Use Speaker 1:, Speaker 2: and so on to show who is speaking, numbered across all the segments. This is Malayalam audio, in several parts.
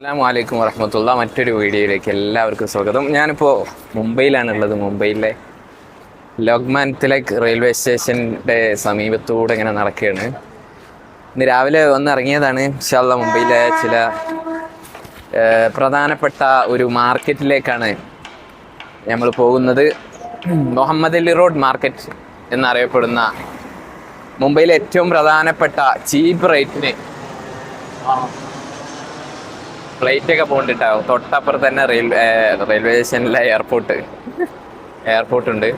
Speaker 1: അസ്സാം വലൈക്കും വറഹമത്തുള്ള മറ്റൊരു വീഡിയോയിലേക്ക് എല്ലാവർക്കും സ്വാഗതം. ഞാനിപ്പോൾ മുംബൈയിലാണുള്ളത്. മുംബൈയിലെ ലോക്മാൻ തിലക് റെയിൽവേ സ്റ്റേഷന്റെ സമീപത്തൂടെ ഇങ്ങനെ നടക്കുകയാണ്. ഇന്ന് രാവിലെ വന്നിറങ്ങിയതാണ് ഇൻഷാല്ല മുംബൈയിലെ ചില പ്രധാനപ്പെട്ട ഒരു മാർക്കറ്റിലേക്കാണ് നമ്മൾ പോകുന്നത്. മുഹമ്മദ് അലി റോഡ് മാർക്കറ്റ് എന്നറിയപ്പെടുന്ന മുംബൈയിലെ ഏറ്റവും പ്രധാനപ്പെട്ട ചീപ്പ് റേറ്റിന് ഫ്ലൈറ്റ് ഒക്കെ പോകണ്ടിട്ടാവും. തൊട്ടപ്പുറത്ത് തന്നെ റെയിൽവേ റെയിൽവേ സ്റ്റേഷനിലെ എയർപോർട്ട്. എയർപോർട്ട് ഉണ്ട്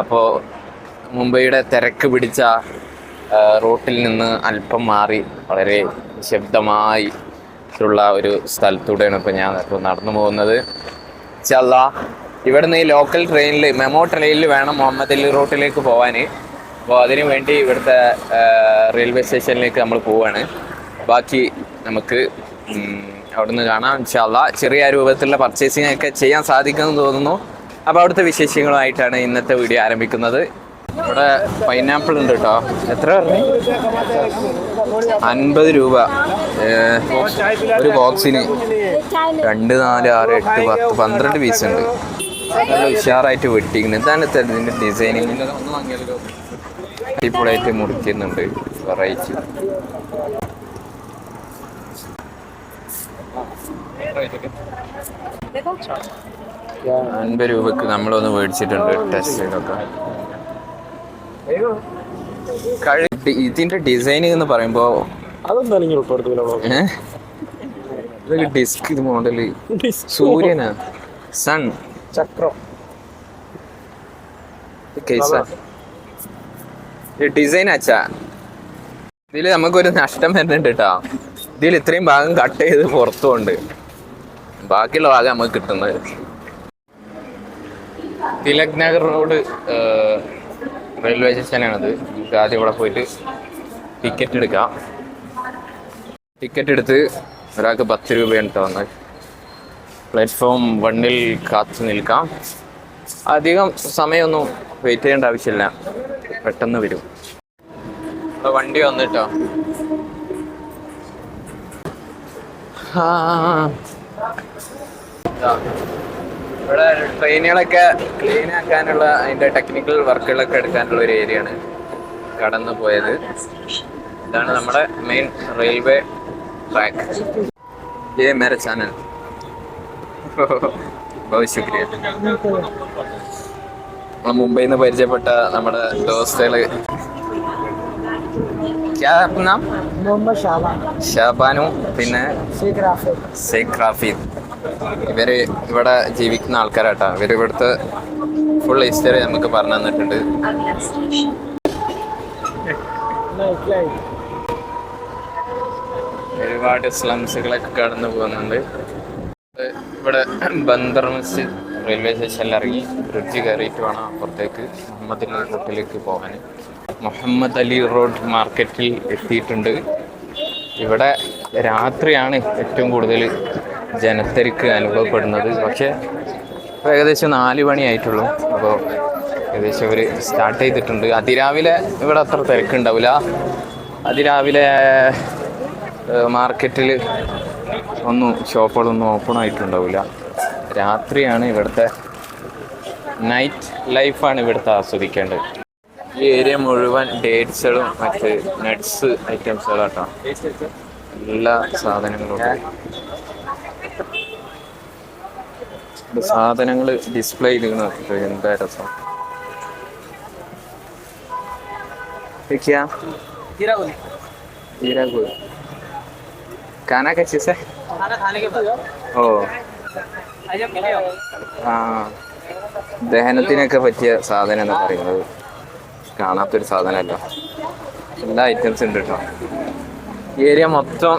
Speaker 1: അപ്പോൾ മുംബൈയുടെ തിരക്ക് പിടിച്ച റൂട്ടിൽ നിന്ന് അല്പം മാറി വളരെ ശബ്ദമായി ഉള്ള ഒരു സ്ഥലത്തൂടെയാണ് ഇപ്പോൾ ഞാൻ ഇപ്പോൾ നടന്നു പോകുന്നത്. ചല്ല ഇവിടെ ഇവിടുന്ന് ഈ ലോക്കൽ ട്രെയിനിൽ മെമോ ട്രെയിനിൽ വേണം മുഹമ്മദ് അലി റൂട്ടിലേക്ക് പോകാൻ അപ്പോൾ അതിനു വേണ്ടി ഇവിടുത്തെ റെയിൽവേ സ്റ്റേഷനിലേക്ക് നമ്മൾ പോവാണ്. ബാക്കി നമുക്ക് അവിടുന്ന് കാണാം ഇൻഷാല്ല ചെറിയ രൂപത്തിലുള്ള പർച്ചേസിംഗ് ഒക്കെ ചെയ്യാൻ സാധിക്കുമെന്ന് തോന്നുന്നു. അപ്പോൾ അവിടുത്തെ വിശേഷങ്ങളുമായിട്ടാണ് ഇന്നത്തെ വീഡിയോ ആരംഭിക്കുന്നത്. ഇവിടെ പൈനാപ്പിൾ ഉണ്ട് കേട്ടോ എത്ര അൻപത് രൂപ. ഒരു ബോക്സിന് രണ്ട് നാല് ആറ് എട്ട് പത്ത് പന്ത്രണ്ട് പീസ് ഉണ്ട്. നല്ല ഉഷാറായിട്ട് വെട്ടിക്കുന്നു ഇതാണ് ഇതിന്റെ ഡിസൈനിങ് അടിപൊളിയായിട്ട് മുറിക്കുന്നുണ്ട്. വെറൈറ്റി. അൻപത് രൂപക്ക് നമ്മളൊന്ന് മേടിച്ചിട്ടുണ്ട് ടെസ്റ്റ് ചെയ്തൊക്കെ. കഴി ഇതിന്റെ ഡിസൈനിങ് എന്ന് പറയുമ്പോ
Speaker 2: അതെന്താ നിങ്ങൾ ഉൾപ്പെടുത്തില്ല
Speaker 1: ഡിസ്ക് ഇത് മോഡൽ സൂര്യനാ. സൺ
Speaker 2: ചക്രം.
Speaker 1: ഡിസൈൻ അച്ഛാ. ഇതിൽ നമുക്കൊരു നഷ്ടം വരുന്നുണ്ട് കേട്ടോ ഇതിൽ ഇത്രയും ഭാഗം കട്ട് ചെയ്ത് പുറത്തുണ്ട്. ബാക്കിയുള്ള ഭാഗം നമുക്ക് കിട്ടുന്നത്. തിലക് നഗർ റോഡ് റെയിൽവേ സ്റ്റേഷനാണത്. നമുക്ക് ആദ്യം ഇവിടെ പോയിട്ട് ടിക്കറ്റ് എടുക്കാം. ടിക്കറ്റ് എടുത്ത് ഒരാൾക്ക് പത്ത് രൂപയാണ് തന്നത്. പ്ലാറ്റ്ഫോം വണ്ണിൽ കാത്തു നിൽക്കാം. അധികം സമയമൊന്നും വെയിറ്റ് ചെയ്യേണ്ട ആവശ്യമില്ല. പെട്ടെന്ന് വരും. വണ്ടി വന്നിട്ടോ? ആ. ഇവിടെ ട്രെയിനുകളൊക്കെ ക്ലീൻ ആക്കാനുള്ള അതിന്റെ ടെക്നിക്കൽ വർക്കുകളൊക്കെ എടുക്കാനുള്ള ഒരു ഏരിയ ആണ് കടന്നു പോയത്. ഇതാണ് നമ്മുടെ മെയിൻ റെയിൽവേ ട്രാക്ക് ये मेरा चैनल बहुत ശുക്രിയ നമ്മൾ മുംബൈയിൽ നിന്ന് പരിചയപ്പെട്ട നമ്മുടെ ദോസ്തകൾ.
Speaker 2: മുഹമ്മദ്
Speaker 1: ഷാബാനു പിന്നെ ഷേഖ് റാഫിദ് ഇവർ ഇവിടെ ജീവിക്കുന്ന ആൾക്കാരാട്ടാ. ഇവർ ഇവിടുത്തെ ഫുൾ ഹിസ്റ്ററി നമുക്ക് പറഞ്ഞു തന്നിട്ടുണ്ട്. ഒരുപാട് സ്ലംസുകളൊക്കെ കടന്നു പോകുന്നുണ്ട്. ഇവിടെ ബന്ദർ മസ്ജിദ് റെയിൽവേ സ്റ്റേഷനിൽ ഇറങ്ങി ബ്രിഡ്ജ് കയറിയിട്ട് വേണം അപ്പുറത്തേക്ക് മുഹമ്മദ് അലി റോട്ടിലേക്ക് പോകാൻ. മുഹമ്മദ് അലി റോഡ് മാർക്കറ്റിൽ എത്തിയിട്ടുണ്ട്. ഇവിടെ രാത്രിയാണ് ഏറ്റവും കൂടുതൽ ജനത്തിരക്ക് അനുഭവപ്പെടുന്നത്. പക്ഷേ ഏകദേശം നാല് മണിയായിട്ടുള്ളൂ. അപ്പോൾ ഏകദേശം ഇവർ സ്റ്റാർട്ട് ചെയ്തിട്ടുണ്ട്. അതിരാവിലെ ഇവിടെ അത്ര തിരക്കുണ്ടാവില്ല. അതിരാവിലെ മാർക്കറ്റിൽ ഒന്നും ഷോപ്പുകളൊന്നും ഓപ്പൺ ആയിട്ടുണ്ടാവില്ല. രാത്രിയാണ് ഇവിടുത്തെ നൈറ്റ് ലൈഫാണ് ഇവിടുത്തെ ആസ്വദിക്കേണ്ടത്. ഈ ഏരിയ മുഴുവൻ ഡേറ്റ്സുകളും മറ്റ് നട്ട്സ് ഐറ്റംസുകളാട്ടോ എല്ലാ സാധനങ്ങളും ഉണ്ട് സാധനങ്ങൾ ഡിസ്പ്ലേ ചെയ്തിരിക്കുന്നത് എന്താ രസം देखिए हीरा गुड़ खाना का चीज है
Speaker 2: खाना खाने के बाद
Speaker 1: ഓ
Speaker 2: आइए मिले
Speaker 1: ആ ദഹനത്തിനൊക്കെ പറ്റിയ സാധനം എന്ന് പറയുന്നത് കാണാത്തൊരു സാധനമല്ല എല്ലാ ഐറ്റംസ് ഉണ്ട് കേട്ടോ ഈ ഏരിയ മൊത്തം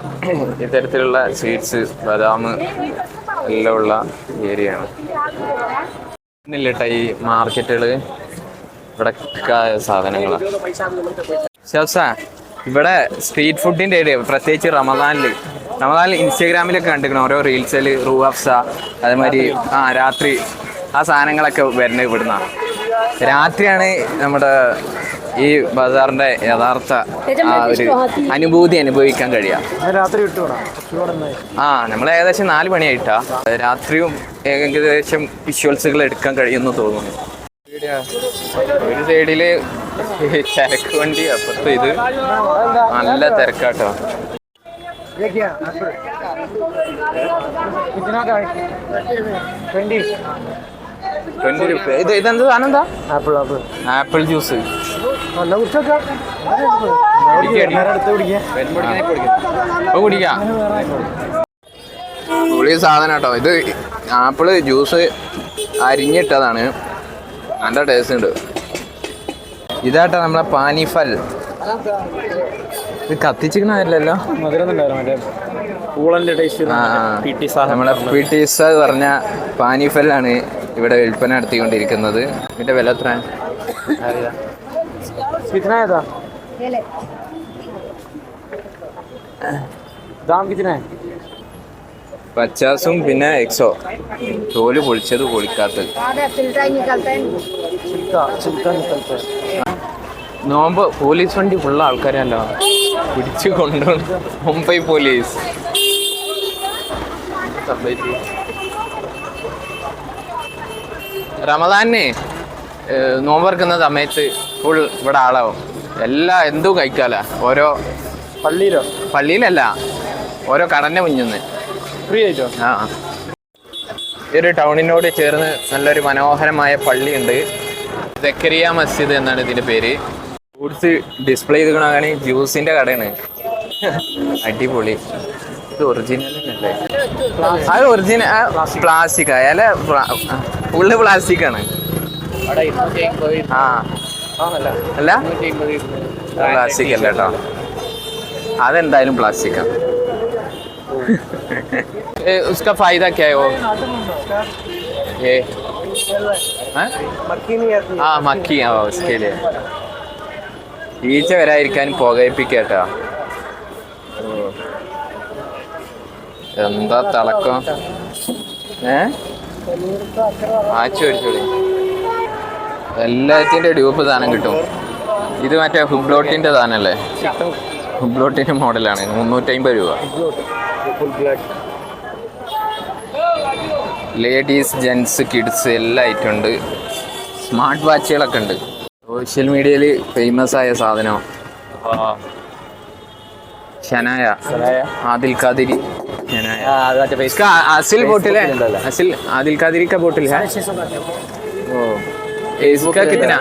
Speaker 1: ഇത്തരത്തിലുള്ള സ്വീറ്റ്സ് ബദാം എല്ലാം ഉള്ള ഏരിയയാണ് കേട്ടോ ഈ മാർക്കറ്റുകൾ ഇവിടെ സാധനങ്ങളാണ് ഇവിടെ സ്ട്രീറ്റ് ഫുഡിന്റെ ഏരിയ പ്രത്യേകിച്ച് റമദാനിൽ റമദാനിൽ ഇൻസ്റ്റാഗ്രാമിലൊക്കെ കണ്ടിരിക്കണം? ഓരോ റീൽസിൽ റൂഹഫ്സ അതേമാതിരി ആ രാത്രി ആ സാധനങ്ങളൊക്കെ വരുന്നത് ഇവിടുന്ന. രാത്രിയാണ് നമ്മുടെ ഈ ബസാറിന്റെ യഥാർത്ഥ ആ ഒരു അനുഭൂതി അനുഭവിക്കാൻ കഴിയാം
Speaker 2: രാത്രി വിട്ടുകൂടാ കുറച്ചുകൂടെ നന്നായി
Speaker 1: ആ നമ്മൾ ഏകദേശം നാല് മണിയായിട്ടാ രാത്രിയും ഏകദേശം വിഷ്വൽസുകൾ എടുക്കാൻ കഴിയുമെന്ന് തോന്നുന്നു ഒരു സൈഡില് ചരക്ക് വണ്ടി അപ്പുറത്ത് ഇത് നല്ല തിരക്കാട്ടോ
Speaker 2: ये क्या कितना का ट्वेंटी
Speaker 1: ട്വന്റി റുപ്യ ഇത് ഇതെന്ത് സാധനം എന്താ?
Speaker 2: Apple apple
Speaker 1: apple juice.
Speaker 2: നല്ല കുടിക്കാം.
Speaker 1: പുളി സാധനം കേട്ടോ. ഇത് ആപ്പിൾ ജ്യൂസ് അരിഞ്ഞിട്ടതാണ്. നല്ല ടേസ്റ്റ് ഉണ്ട്. ഇതാട്ടോ നമ്മളെ പാനിഫൽ. ഇത് കത്തിച്ചിരിക്കണല്ലോ. നമ്മളെ പി ടി സാർ പറഞ്ഞ പാനിഫലാണ്. ഇവിടെ വിൽപ്പന നടത്തിക്കൊണ്ടിരിക്കുന്നത്. ഇതിന്റെ വില എത്ര? പച്ചാസും പിന്നെ എക്സോ. തോൽ പൊളിച്ചത് പൊളിക്കാത്തത്. നോമ്പ് പോലീസ് വണ്ടി ഫുള്ള ആൾക്കാരല്ലോ. പിടിച്ചു കൊണ്ടുപോയി മുംബൈ പോലീസ്. റമദാനെ നോമ്പറക്കുന്ന സമയത്ത് ഫുൾ ഇവിടെ ആളാവും. എല്ലാ എന്തും കഴിക്കാല. ഓരോ
Speaker 2: പള്ളിയിലോ?
Speaker 1: പള്ളിയിലല്ല ഓരോ കടന്റെ മുന്നിന്ന്.
Speaker 2: ഫ്രീ ആയിട്ടോ?
Speaker 1: ആ ഈ ഒരു ടൗണിനോട് ചേർന്ന് നല്ലൊരു മനോഹരമായ പള്ളിയുണ്ട്. സക്കരിയ മസ്ജിദ് എന്നാണ് ഇതിന്റെ പേര്. ഫ്രൂട്ട്സ് ഡിസ്പ്ലേ ചെയ്തുകൊണ്ടാണ് ജ്യൂസിന്റെ കടയാണ്. അടിപൊളി. ഇത് ഒറിജിനൽ അല്ലേ അത് ഒറിജിനൽ പ്ലാസ്റ്റിക് അല്ല ഫുള്ള് പ്ലാസ്റ്റിക് ആണ് ആ അല്ല പ്ലാസ്റ്റിക് അല്ല കേട്ടോ അതെന്തായാലും പ്ലാസ്റ്റിക്കാ ए, उसका फायदा क्या है वो ये हाँ?
Speaker 2: മക്കി नहीं आती
Speaker 1: ആ മക്കി ആ उसके लिए ഈച്ച വരാതിരിക്കാൻ പുകയിപ്പിക്കട്ടാ എന്താ തിളക്കം ഏ ആച്ചു അടിച്ചോളി. ഡ്യൂപ്പ് സാധനം കിട്ടും. ഇത് മറ്റേ ഹുബ്ലോട്ടിന്റെ സാധനല്ലേ? ഹുബ്ലോട്ടിന്റെ മോഡലാണ്. മുന്നൂറ്റമ്പത് രൂപ. ലേഡീസ് ജെൻസ് കിഡ്സ് എല്ലാം ഉണ്ട്. സ്മാർട്ട് വാച്ചുകളൊക്കെ ഉണ്ട്. സോഷ്യൽ മീഡിയയിൽ ഫേമസ് ആയ സാധനം. ഷനായ. ആദിൽ കാതിരി इसका असिल बोतल है असिल आदिल कादरी का बोतल है ओ इसका कितना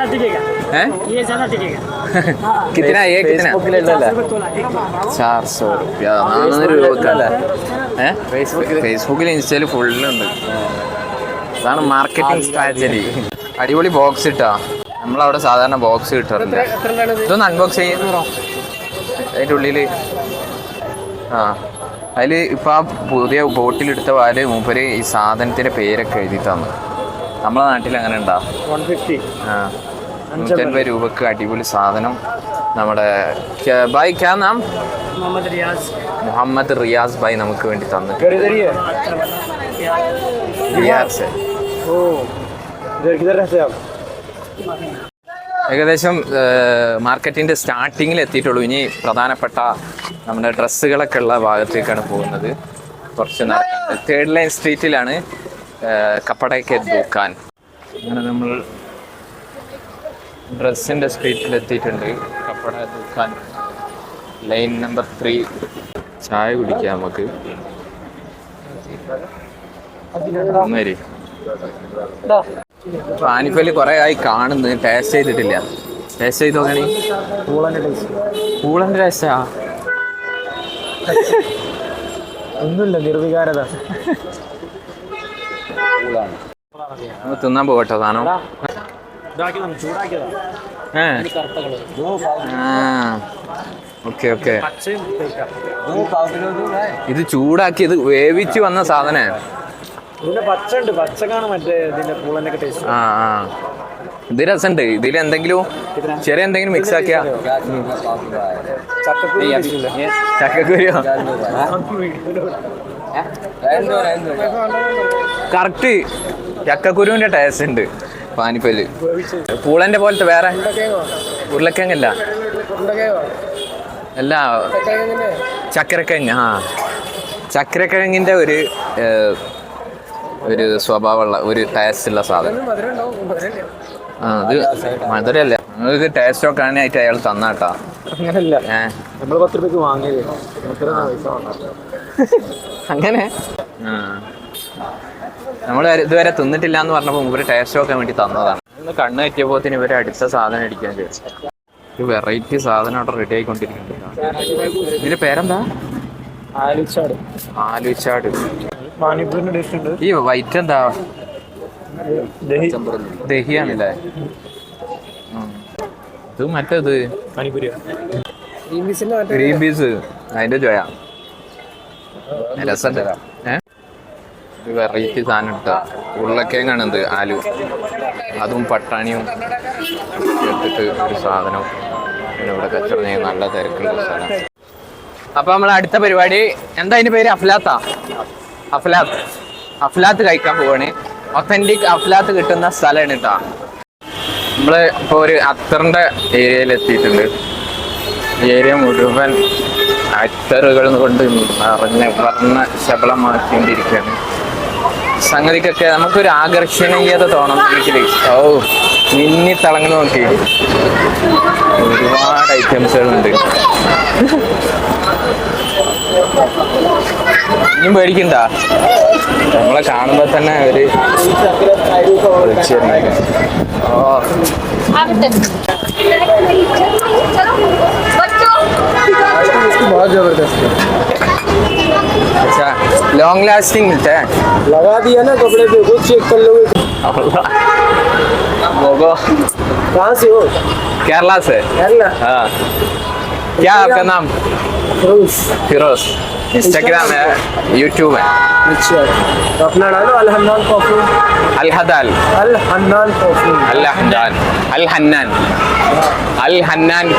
Speaker 1: है
Speaker 2: ये ज्यादा टिकेगा
Speaker 1: कितना ये कितना चार सौ रुपया നാനൂറ് രൂപക്കല്ല ഫേസ്ബുക്കിൽ ഇൻസ്റ്റയിൽ ഫുള്ളുണ്ട് അതാണ് മാർക്കറ്റിംഗ് സ്ട്രാറ്റജി അടിപൊളി ബോക്സ് ഇട്ടാ നമ്മളവിടെ സാധാരണ ബോക്സ് കിട്ടാറുണ്ട് ഇതൊന്ന് അൺബോക്സ് ചെയ്യുന്നോ അതിൻ്റെ ഉള്ളിൽ ആ അതിൽ ഇപ്പം ആ പുതിയ ബോട്ടിലെടുത്ത പാൽ മൂപ്പര് ഈ സാധനത്തിന്റെ പേരൊക്കെ എഴുതി തന്നു. നമ്മളെ നാട്ടിൽ അങ്ങനെ ഉണ്ടോ ആ. നൂറ്റൻപത് രൂപക്ക് അടിപൊളി സാധനം നമ്മുടെ ബൈ ക്യാ നാം?
Speaker 2: മുഹമ്മദ് റിയാസ്.
Speaker 1: മുഹമ്മദ് റിയാസ് ബൈ നമുക്ക് വേണ്ടി തന്നു റിയാസ്.
Speaker 2: ഓ.
Speaker 1: ഏകദേശം മാർക്കറ്റിന്റെ സ്റ്റാർട്ടിങ്ങിൽ എത്തിയിട്ടുള്ളൂ. ഇനി പ്രധാനപ്പെട്ട നമ്മുടെ ഡ്രസ്സുകളൊക്കെ ഉള്ള ഭാഗത്തേക്കാണ് പോകുന്നത്. കുറച്ച് തേർഡ് ലൈൻ സ്ട്രീറ്റിലാണ് കപ്പടയ്ക്ക് ദൂക്കാൻ. അങ്ങനെ നമ്മൾ ഡ്രസ്സിന്റെ സ്ട്രീറ്റിൽ എത്തിയിട്ടുണ്ട്. കപ്പട ദൂക്കാൻ. ലൈൻ നമ്പർ ത്രീ ചായ കുടിക്കാം നമുക്ക്. ഒന്നേരി പാനിപ്പൽ കുറെ ആയി കാണുന്നു ടേസ്റ്റ് ചെയ്തിട്ടില്ല. ടേസ്റ്റ് ചെയ്ത് നോക്കണേ
Speaker 2: പൂളന്റെ ടേസ്റ്റ്
Speaker 1: പൂളന്റെ ടേസ്റ്റാ
Speaker 2: ഒന്നുമില്ല നിർവികാരത.
Speaker 1: തിന്നാൻ പോകട്ടോ സാധനം.
Speaker 2: ചൂടാക്കിയതാ
Speaker 1: ഓക്കെ ഓക്കെ. ഇത് ചൂടാക്കി ഇത് വേവിച്ച് വന്ന സാധനേ.
Speaker 2: ഇതിന്റെ പച്ച ഉണ്ട് പച്ചക്കാണ് മറ്റേ ഇതിന്റെ പൂളന്റെ ടേസ്റ്റ്
Speaker 1: ആ ആ. ഇത് രസമുണ്ട്. ഇതിൽ എന്തെങ്കിലും ചെറിയ എന്തെങ്കിലും മിക്സ് ആക്കിയാ. ചക്കക്കുരിയോ കറക്റ്റ്. ചക്കക്കുരുവിന്റെ ടേസ്റ്റ് ഉണ്ട്. പാനിപ്പൽ പൂളന്റെ പോലത്തെ വേറെ ഉരുളക്കിഴങ്ങല്ല. അല്ല. ചക്കരക്കിഴങ്ങ് ആ. ചക്കരക്കിഴങ്ങിന്റെ ഒരു ഒരു സ്വഭാവമുള്ള ഒരു ടേസ്റ്റ് ഉള്ള സാധനം. ആ അത് മധുരല്ല നിങ്ങൾക്ക് ടേസ്റ്റ് ഒക്കെ ആയിട്ട് അയാൾ തന്നാട്ടാ
Speaker 2: അങ്ങനല്ല. നമ്മൾ പത്ത് രൂപയ്ക്ക് വാങ്ങിയത്.
Speaker 1: അങ്ങനെ? നമ്മൾ ഇതുവരെ തിന്നിട്ടില്ല എന്ന് പറഞ്ഞപ്പോൾ ഇവർ ടേസ്റ്റ് ഒക്കെ വേണ്ടി തന്നതാണ്. ഇന്ന് കണ്ണ് തെറ്റിയപ്പോത്തിന് ഇവർ അടിച്ച സാധനം അടിക്കാൻ ചോദിച്ചു ഒരു വെറൈറ്റി സാധനം അവിടെ റെഡി ആയിക്കൊണ്ടിരിക്കുന്നുണ്ട്. ഇതിന്റെ പേരെന്താ?
Speaker 2: ആലുച്ചാട്
Speaker 1: ആലുച്ചാട്
Speaker 2: പാനിപ്പൂരിന്റെ ടേസ്റ്റ് ഉണ്ട്.
Speaker 1: ഈ വൈറ്റ് എന്താ?
Speaker 2: ദഹി.
Speaker 1: ദഹിയാണല്ലേ. ഇത് മറ്റേത് ഗ്രീൻ പീസ് അതിന്റെ ജോയ രസം തരാം ഏഹ് വെറൈറ്റി സാധനം ഇട്ടാ. ഉരുളക്കിഴങ്ങാണ് ഇത് ആലു. അതും പട്ടാണിയും ചേർത്തിട്ട് ഒരു സാധനം. പിന്നെ ഇവിടെ കച്ചവടം നല്ല തിരക്കുള്ള സാധനം. സ്ഥലം അപ്പൊ നമ്മൾ അടുത്ത പരിപാടി. എന്താ അതിന്റെ പേര്? അഫ്ലാത്ത? അഫ്ലാത്ത് അഫ്ലാത്ത് കഴിക്കാൻ പോവാണ്. ഒത്തന്റിക് അഫ്ലാത്ത് കിട്ടുന്ന സ്ഥലമാണ് കേട്ടോ നമ്മൾ ഇപ്പൊ ഒരു അത്തറിന്റെ ഏരിയയിൽ എത്തിയിട്ടുണ്ട്. ഏരിയ മുഴുവൻ അത്തറുകൾ കൊണ്ട് നിറഞ്ഞ വർണ ശബളമാക്കിക്കൊണ്ടിരിക്കുകയാണ്. സംഗതിക്കൊക്കെ നമുക്കൊരു ആകർഷണീയത തോന്നണമെങ്കിൽ ഓ മിന്നി തളങ്ങൾ നോക്കി. ഒരുപാട് ഐറ്റംസുകളുണ്ട് ഇനിയും പേടിക്കണ്ട നമ്മളെ കാണുമ്പോ തന്നെ ഒരു വിളിച്ചു തരുന്നേക്കാം. ഓ
Speaker 2: बहुत जबरदस्त है
Speaker 1: अच्छा लॉन्ग लास्टिंग मिलता है
Speaker 2: लगा दिया ना कपड़े पे खुद चेक कर लोगे
Speaker 1: मोगो
Speaker 2: कहाँ से हो
Speaker 1: केरला से
Speaker 2: केरला
Speaker 1: हाँ क्या आपका नाम
Speaker 2: फिरोज
Speaker 1: फिरोज ഇൻസ്റ്റാഗ്രാം യൂട്യൂബ് തീർച്ചയായും আপনারাও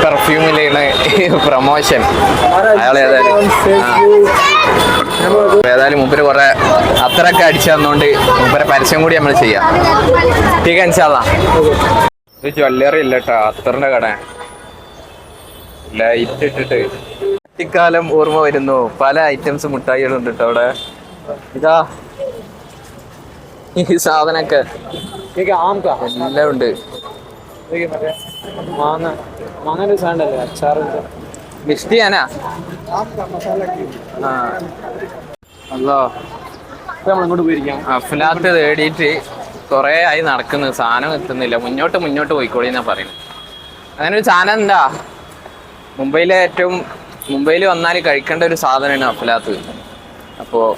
Speaker 1: പെർഫ്യൂമിലാണ് പ്രൊമോഷൻ അയാൾ ഏതായാലും ആ. ഏതായാലും മുപ്പര് കുറെ അത്രയൊക്കെ അടിച്ചു തന്നുകൊണ്ട് മുപ്പരെ പരസ്യം കൂടി നമ്മൾ ചെയ്യാം. ടീക്ക് അനുസരിച്ചാ ഇത് ജ്വല്ലറി ഇല്ല കേട്ടോ അത്രന്റെ കട ലൈറ്റ് ഇട്ടിട്ട്. കുട്ടിക്കാലം ഓർമ്മ വരുന്നു. പല ഐറ്റംസ് മുട്ടായികളുണ്ട് കേട്ടോ അവിടെ. ഇതാ. ഈ സാധനമൊക്കെ. എല്ലാം ഉണ്ട്.
Speaker 2: മിഷ്ടിയാനാ
Speaker 1: അഫ്ലാത്ത് തേടിയിട്ട് കൊറേ ആയി നടക്കുന്നു. സാധനം എത്തുന്നില്ല. മുന്നോട്ട് മുന്നോട്ട് പോയിക്കോളി എന്നാ പറയുന്നത്. അങ്ങനെ ഒരു സാധനം എന്താ? മുംബൈയിലെ ഏറ്റവും മുംബൈയിൽ വന്നാൽ കഴിക്കേണ്ട ഒരു സാധനമാണ് അഫലാത്ത്. അപ്പോൾ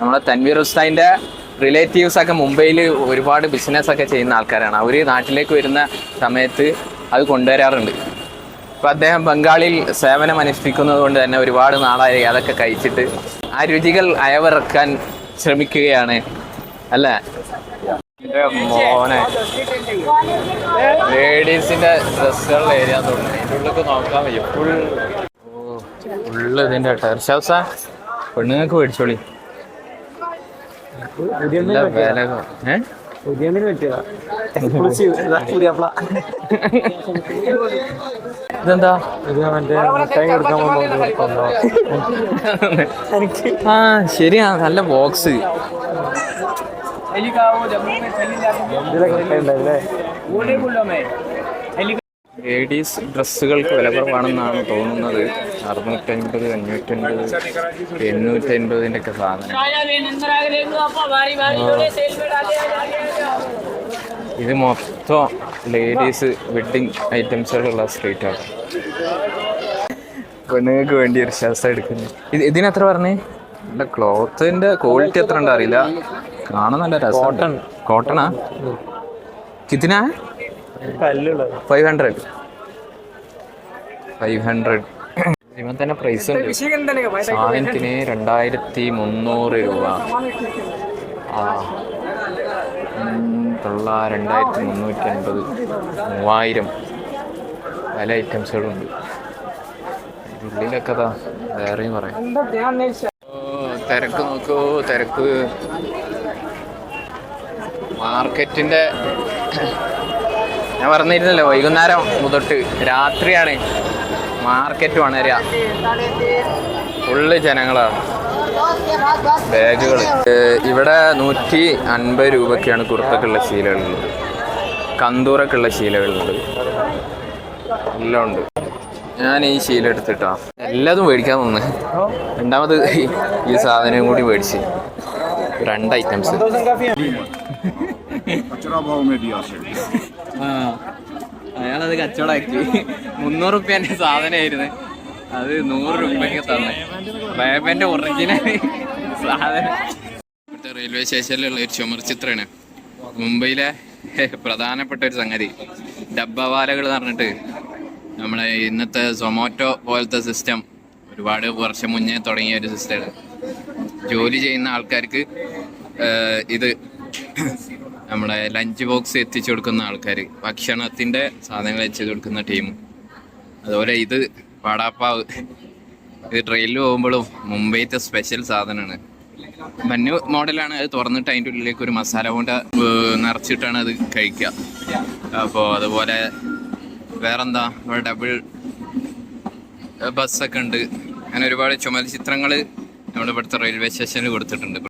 Speaker 1: നമ്മളെ തൻവീർ ഉസ്താദിന്റെ റിലേറ്റീവ്സ് ഒക്കെ മുംബൈയിൽ ഒരുപാട് ബിസിനസ് ഒക്കെ ചെയ്യുന്ന ആൾക്കാരാണ്. അവർ നാട്ടിലേക്ക് വരുന്ന സമയത്ത് അത് കൊണ്ടുവരാറുണ്ട്. അപ്പോൾ അദ്ദേഹം ബംഗാളിൽ സേവനം അനുഷ്ഠിക്കുന്നത് കൊണ്ട് തന്നെ ഒരുപാട് നാളായി അതൊക്കെ കഴിച്ചിട്ട് ആ രുചികൾ അയവിറക്കാൻ ശ്രമിക്കുകയാണ്. അല്ലേ? എന്റെ മോനെ. ലേഡീസിന്റെ ഡ്രസ്സുകളുടെ ഏരിയ തോന്നുന്നു അതിന്റെ ഉള്ളിലേക്ക് നോക്കാൻ വയ്യ. ഫുൾ ഫുള്ള് ഇതിന്റെ ടെർഷ് ഹൗസാ പെണ്ണുങ്ങൾക്ക് മേടിച്ചോളി. ഇതെന്താ?
Speaker 2: ഇത് മറ്റേ മിഠായി കൊടുക്കാൻ
Speaker 1: ആ ശരിയാ. നല്ല ബോക്സ് ലേഡീസ് ഡ്രസ്സുകൾക്ക് വില കുറവാണെന്നാണ് തോന്നുന്നത്. അറുന്നൂറ്റൻപത് അഞ്ഞൂറ്റൻപത് എണ്ണൂറ്റൻപതിന്റെ ഒക്കെ സാധനം. ഇത് മൊത്തം ലേഡീസ് വെഡിങ് ഐറ്റംസുകളുള്ള സ്ട്രീറ്റാണ് പെണ്ണുങ്ങൾക്ക് വേണ്ടി ഒരു ശാസ്ത്രം എടുക്കുന്നു. ഇത് ഇതിനെത്ര പറഞ്ഞേ? എന്റെ ക്ലോത്തിന്റെ ക്വാളിറ്റി എത്ര ഉണ്ട് അറിയില്ല. കാണാൻ നല്ല രസം കോട്ടൺ കോട്ടണാ കിത്തിനാ ഫൈവ് ഹൺഡ്രഡ് ഫൈവ് ഹൺഡ്രഡ് ഇവൻ തന്നെ പ്രൈസ് ഉണ്ട്. സാധനത്തിന് രണ്ടായിരത്തി മുന്നൂറ് രൂപ. ആ. തൊള്ള രണ്ടായിരത്തി മുന്നൂറ്റി അൻപത് മൂവായിരം. പല ഐറ്റംസുകളുണ്ട്. ഉള്ളിലൊക്കെ അതാ വേറെയും പറയാം. തിരക്ക് നോക്കൂ തിരക്ക്. മാർക്കറ്റിന്റെ ഞാൻ പറഞ്ഞിരുന്നല്ലോ വൈകുന്നേരം മുതൊട്ട് രാത്രിയാണ്. മാർക്കറ്റ് വണരുക ഫുള്ള് ജനങ്ങളാണ്. ബാഗുകൾ ഇവിടെ നൂറ്റി അൻപത് രൂപയ്ക്കാണ് കുർത്തക്കുള്ള ശീലകളുള്ളത്. കന്തൂറക്കുള്ള ശീലകളുണ്ട് എല്ലാം ഉണ്ട്. ഞാൻ ഈ ശീലം എടുത്തിട്ടാ. എല്ലാതും മേടിക്കാൻ തന്നെ രണ്ടാമത് ഈ സാധനം കൂടി മേടിച്ച്. രണ്ട് ഐറ്റംസ് അയാളത് കച്ചവടമാക്കി മുന്നൂറ് റുപ്യന്റെ സാധനമായിരുന്നു. അത് നൂറ് രൂപയ്ക്ക് തന്നെ. ബേബന്റെ ഒറിജിനൽ സാധനം. ഇവിടുത്തെ റെയിൽവേ സ്റ്റേഷനിലുള്ള ഒരു ചുമർ ചിത്രമാണ്. മുംബൈയിലെ പ്രധാനപ്പെട്ട ഒരു സംഗതി. ഡബ്ബവാലകൾ എന്ന് പറഞ്ഞിട്ട് നമ്മളെ ഇന്നത്തെ സൊമാറ്റോ പോലത്തെ സിസ്റ്റം ഒരുപാട് വർഷം മുന്നേ തുടങ്ങിയ ഒരു സിസ്റ്റമാണ് ജോലി ചെയ്യുന്ന ആൾക്കാർക്ക് ഇത് നമ്മുടെ ലഞ്ച് ബോക്സ് എത്തിച്ചു കൊടുക്കുന്ന ആൾക്കാർ ഭക്ഷണത്തിന്റെ സാധനങ്ങൾ എത്തിച്ചു കൊടുക്കുന്ന ടീം അതുപോലെ ഇത് പാടാപ്പാവ് ഇത് ട്രെയിനിൽ പോകുമ്പോഴും മുംബൈത്തെ സ്പെഷ്യൽ സാധനമാണ്. മഞ്ഞു മോഡലാണ് അത് തുറന്നിട്ട് അതിന്റെ ഉള്ളിലേക്ക് ഒരു മസാല കൊണ്ട് നിറച്ചിട്ടാണ് അത് കഴിക്കുക. അപ്പോൾ അതുപോലെ വേറെന്താ? ഇവിടെ ഡബിൾ ബസ്സൊക്കെ ഉണ്ട്. അങ്ങനെ ഒരുപാട് ചുമൽ ചിത്രങ്ങൾ നമ്മുടെ ഇവിടുത്തെ റെയിൽവേ സ്റ്റേഷനിൽ കൊടുത്തിട്ടുണ്ട്.